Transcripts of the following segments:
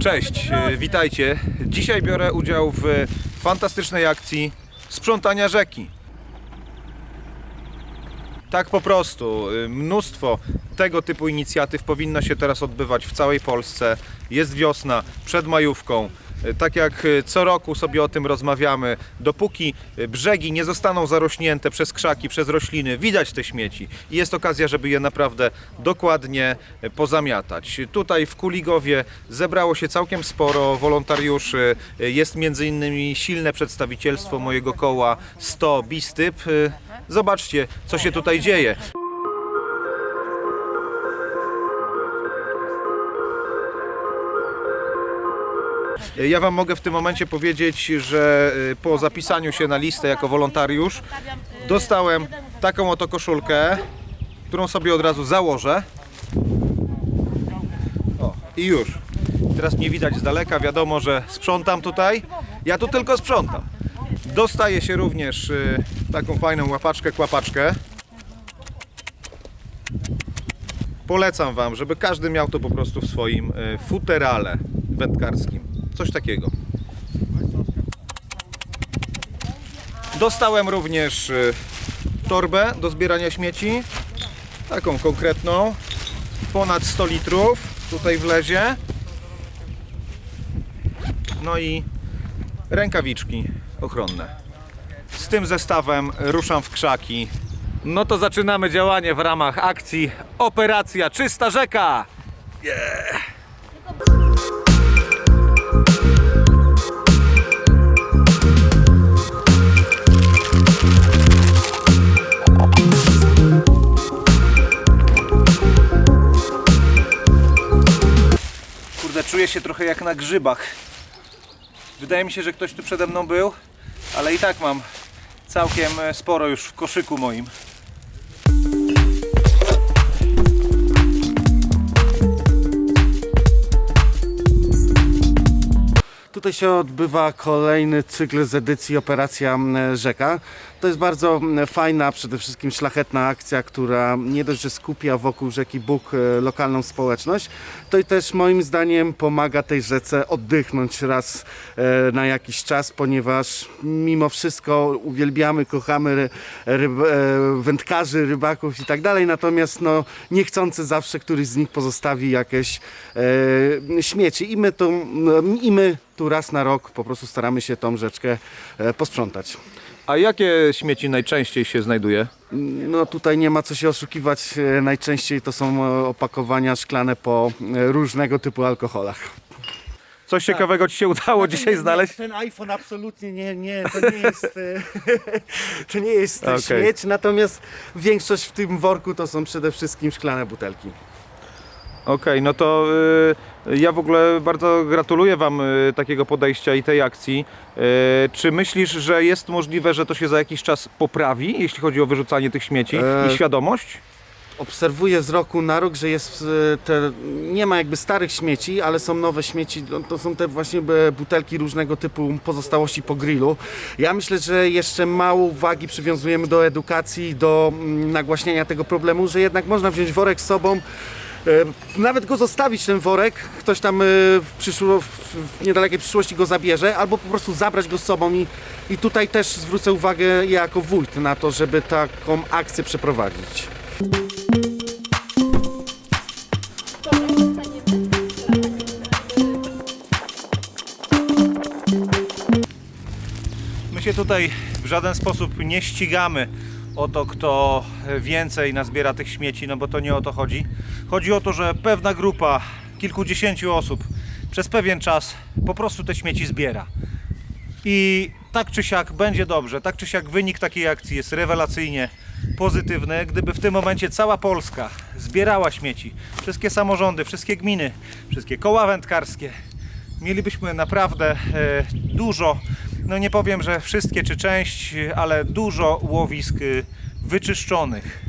Cześć, e, witajcie. Dzisiaj biorę udział w fantastycznej akcji sprzątania rzeki. Tak po prostu. y, Mnóstwo tego typu inicjatyw powinno się teraz odbywać w całej Polsce. Jest wiosna, przed majówką. Y, Tak jak y, co roku sobie o tym rozmawiamy, dopóki y, brzegi nie zostaną zarośnięte przez krzaki, przez rośliny, widać te śmieci i jest okazja, żeby je naprawdę dokładnie pozamiatać. Tutaj w Kuligowie zebrało się całkiem sporo wolontariuszy. Jest między innymi silne przedstawicielstwo mojego koła 100 Bistyp. Zobaczcie, co się tutaj dzieje. Ja Wam mogę w tym momencie powiedzieć, że y, po zapisaniu się na listę jako wolontariusz dostałem taką oto koszulkę, którą sobie od razu założę. O, i już. Teraz mnie widać z daleka, wiadomo, że sprzątam tutaj. Ja tu tylko sprzątam. Dostaje się również y, taką fajną łapaczkę, kłapaczkę. Polecam Wam, żeby każdy miał to po prostu w swoim futerale wędkarskim. Coś takiego. Dostałem również y, torbę do zbierania śmieci. Taką konkretną. Ponad 100 litrów tutaj wlezie. No i rękawiczki ochronne. Z tym zestawem ruszam w krzaki. No to zaczynamy działanie w ramach akcji Operacja Czysta Rzeka. Kurde, się trochę jak na grzybach. Wydaje mi się, że ktoś tu przede mną był, ale i tak mam całkiem e, sporo już w koszyku moim. Tutaj się odbywa kolejny cykl z edycji Operacja Rzeka. To jest bardzo fajna, przede wszystkim szlachetna akcja, która nie dość, że skupia wokół rzeki Bóg e, lokalną społeczność, to i też moim zdaniem pomaga tej rzece oddychnąć raz e, na jakiś czas, ponieważ mimo wszystko uwielbiamy, kochamy ry, ryb, e, wędkarzy, rybaków i tak dalej, natomiast no, niechcący zawsze któryś z nich pozostawi jakieś śmieci i my, to, i my tu raz na rok po prostu staramy się tą rzeczkę e, posprzątać. A jakie śmieci najczęściej się znajduje? No tutaj nie ma co się oszukiwać, e, najczęściej to są e, opakowania szklane po różnego typu alkoholach. Coś ciekawego Ci się udało dzisiaj Nie, znaleźć? Ten iPhone absolutnie nie, nie, to nie jest, to nie jest Okej. śmieć, natomiast większość w tym worku to są przede wszystkim szklane butelki. Okej, no to y, ja w ogóle bardzo gratuluję Wam y, takiego podejścia i tej akcji. Y, czy myślisz, że jest możliwe, że to się za jakiś czas poprawi, jeśli chodzi o wyrzucanie tych śmieci E, i świadomość? Obserwuję z roku na rok, że jest e, te, nie ma jakby starych śmieci, ale są nowe śmieci, no, to są te właśnie e, butelki różnego typu pozostałości po grillu. Ja myślę, że jeszcze mało uwagi przywiązujemy do edukacji, do mm, nagłaśniania tego problemu, że jednak można wziąć worek z sobą, nawet go zostawić ten worek, ktoś tam e, w, przyszło, w niedalekiej przyszłości go zabierze, albo po prostu zabrać go z sobą i, i tutaj też zwrócę uwagę ja jako wójt na to, żeby taką akcję przeprowadzić. My się tutaj w żaden sposób nie ścigamy o to, kto więcej nazbiera tych śmieci, no bo to nie o to chodzi. Chodzi o to, że pewna grupa, kilkudziesięciu osób przez pewien czas po prostu te śmieci zbiera. I tak czy siak będzie dobrze, tak czy siak wynik takiej akcji jest rewelacyjnie pozytywny. Gdyby w tym momencie cała Polska zbierała śmieci, wszystkie samorządy, wszystkie gminy, wszystkie koła wędkarskie, mielibyśmy naprawdę e, dużo, no nie powiem, że wszystkie czy część, ale dużo łowisk e, wyczyszczonych.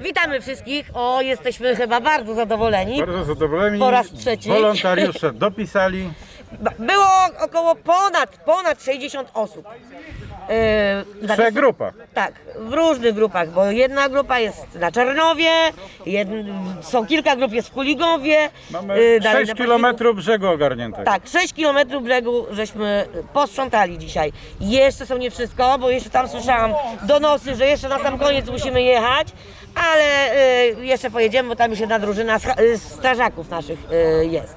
Witamy Witamy wszystkich. O, jesteśmy chyba bardzo zadowoleni. Bardzo zadowoleni. Po raz trzeci. Wolontariusze dopisali. Było około ponad, ponad 60 osób. Yy, W trzech grupach. Tak, w różnych grupach, bo jedna grupa jest na Czarnowie, jed... są kilka grup jest w Kuligowie. Mamy yy, dalej 6 na Paździku. kilometrów brzegu ogarniętego. Tak, 6 km brzegu żeśmy posprzątali dzisiaj. Jeszcze są nie wszystko, bo jeszcze tam słyszałam donosy, że jeszcze na sam koniec musimy jechać, ale y, jeszcze pojedziemy, bo tam już jedna drużyna y, strażaków naszych y, jest.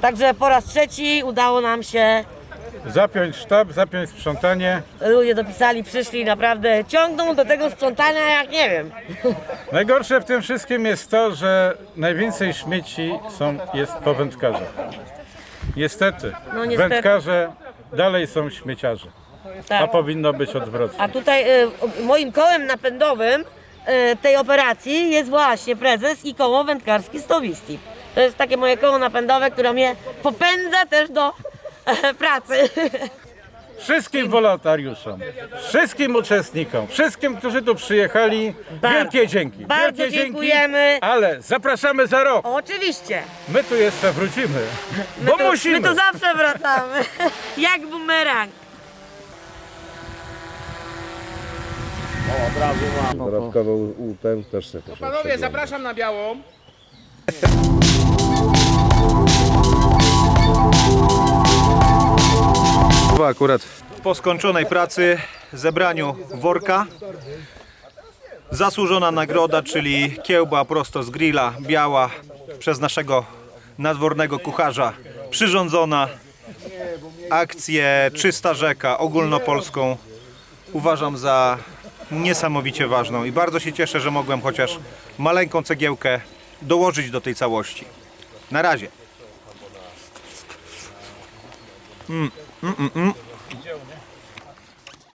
Także po raz trzeci udało nam się, Zapiąć sztab, zapiąć sprzątanie. ludzie dopisali, przyszli, naprawdę ciągną do tego sprzątania jak nie wiem. Najgorsze w tym wszystkim jest to, że najwięcej śmieci są, jest po wędkarzach. Niestety, No niestety. wędkarze dalej są śmieciarze. A Tak. powinno być odwrotnie. A tutaj y, moim kołem napędowym y, tej operacji jest właśnie prezes i koło wędkarskie Stowisti. To jest takie moje koło napędowe, które mnie popędza też do pracy. Wszystkim wolontariuszom, wszystkim uczestnikom, wszystkim, którzy tu przyjechali, Bardzo- wielkie dzięki. bardzo wielkie dziękujemy. Dzięki, ale zapraszamy za rok. Oczywiście. My tu jeszcze wrócimy, My bo tu, musimy. My tu zawsze wracamy. Jak bumerang. Dodatkowo u, u ten też sobie proszę. Panowie, zapraszam na białą. Akurat po skończonej pracy, zebraniu worka, zasłużona nagroda, czyli kiełba prosto z grilla, biała, przez naszego nadwornego kucharza, przyrządzona. Akcję Czysta Rzeka ogólnopolską uważam za niesamowicie ważną i bardzo się cieszę, że mogłem chociaż maleńką cegiełkę dołożyć do tej całości. Na razie. 嗯嗯嗯。